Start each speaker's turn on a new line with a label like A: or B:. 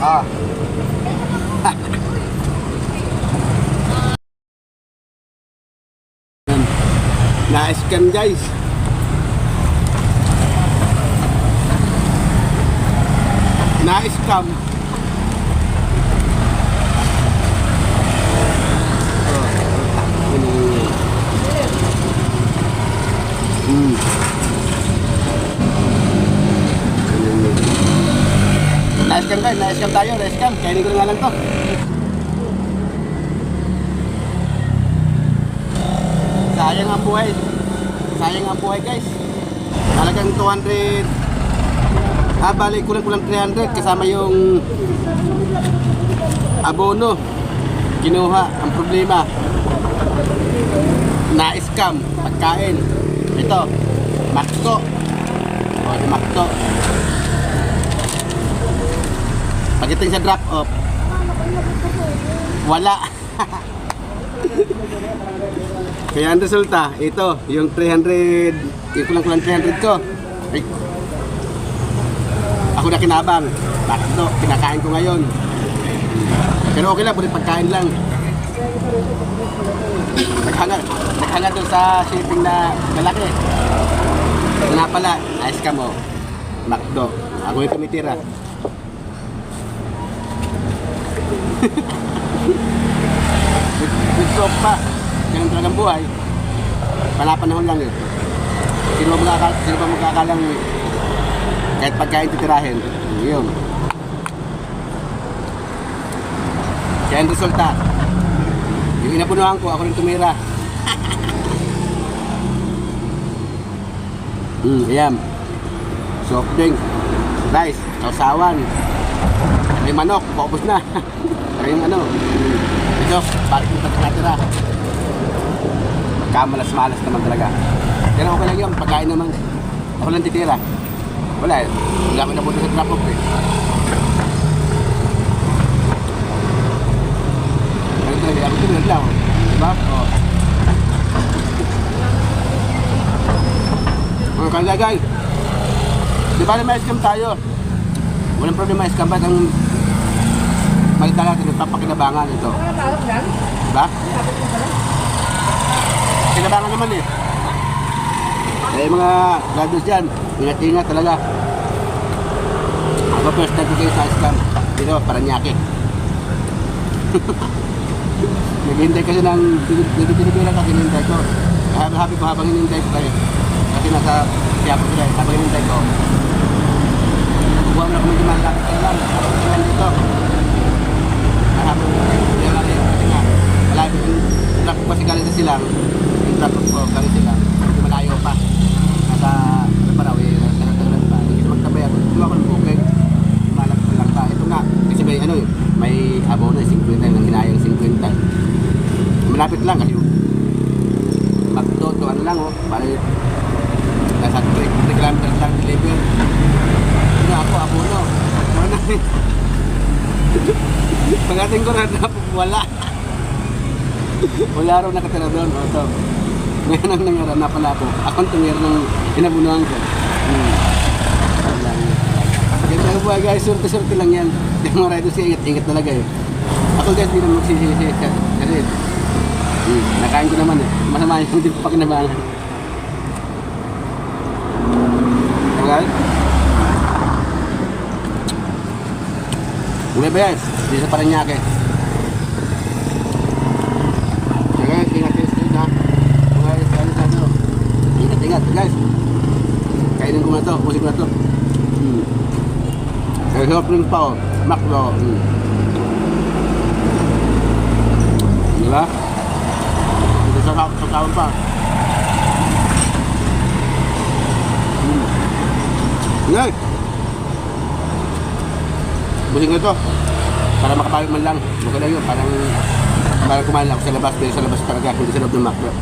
A: Ah. Na-scam guys. Na-scam. Na-scam guys, na-scam tayo, na-scam. Kainin ko na nga lang to. Sayang ang buhay. Sayang ang buhay guys. Talagang 200 Ah, balik kulang-kulang 300 kasama yung abono. Kinuha. Ang problema, na-scam pagkain. Ito, makto. O, makto. Pagdating sa drop off, wala. Kaya ang resulta, ito, yung 300, yung kulang-kulang 300 ko. Ay, ako na kinabang. Bakit to? Kinakain ko ngayon. Pero okay lang, bulit pagkain lang. Naghanga, naghanga doon sa shipping na malaki. Ito nga pala, ayos ka mo. Makdo. Ako yung tumitira. With soap pa. Ganun talagang buhay. Panapanahon lang yun. Sino ba magkakal sino ba magkakalang kahit pagkain titirahin? Yun. Kaya ang resulta, yung inapunuhan ko, ako rin tumira. Hmm, ayan. Soft drink, rice, sausawan, may manok, paubos na. Kaya yung ano, ito, bakit yung pagkatira? Kamalas-malas naman talaga. Pero okay lang yun, pagkain naman. Ako lang titira. Wala eh. Wala ko napunta sa off eh. Ano talaga, ako tumira lang. Diba? Oo. Mga kalagay. Di ba na may scam tayo? Walang problema scam ba't ang malita natin nagpapakinabangan ito? Diba? Kinabangan naman eh. Kaya yung mga graduates dyan, ingat-ingat talaga. Ako first time kayo sa scam. Dito, Paranaque. Naghihintay kasi ng binibira ka, hinihintay ko. Happy ko habang hinihintay ko kayo. Kasi nasa Quiapo sila eh. Habang hinihintay ko. Buwan na kami lumalapit ka lang. Habang kailan dito. Habang hindi lang rin. Kasi nga, malapit yung traffic kasi galing sa silang. Traffic ko galing silang. Hindi malayo pa. Nasa, ano pa raw eh. Nasa nagtagal pa. Hindi ko magtabay ako. Hindi ako booking. Malapit ko lang pa. Ito nga. Kasi may ano may abono 50 ng hinayang 50. Malapit lang kasi magtoto ano lang oh. Parang nasa 3 kilometers lang deliver. Ano ako, abono. Eh. Pagdating ko na wala. wala raw nakatira doon. O, ito. Ngayon ang nangyari, napala ako. Ako ang tumira ng inabunuhan ko. Hmm. Ganda ang buhay guys, surte-surte lang yan. Yung mga riders ingat, ingat talaga eh. Ako guys, hindi naman magsisisi. Kasi, hmm, nakain ko naman eh. Masama yung hindi ko pa kinabangan. Okay? Uli ba guys? Di sa Paranaque. Okay, ingat guys, ingat ha. Mga guys, ano sa ano. Ingat, ingat guys. Ko na to, na to. Hmm. Kaya soft drinks pa oh. Makro. Hmm. Diba? Ito sa sa tawon pa. Hmm. Ngay! Busing ko ito. Para makabalik man lang. Lang yun. Parang parang kumain lang sa labas. Pero sa labas talaga. Hindi sa loob ng makro.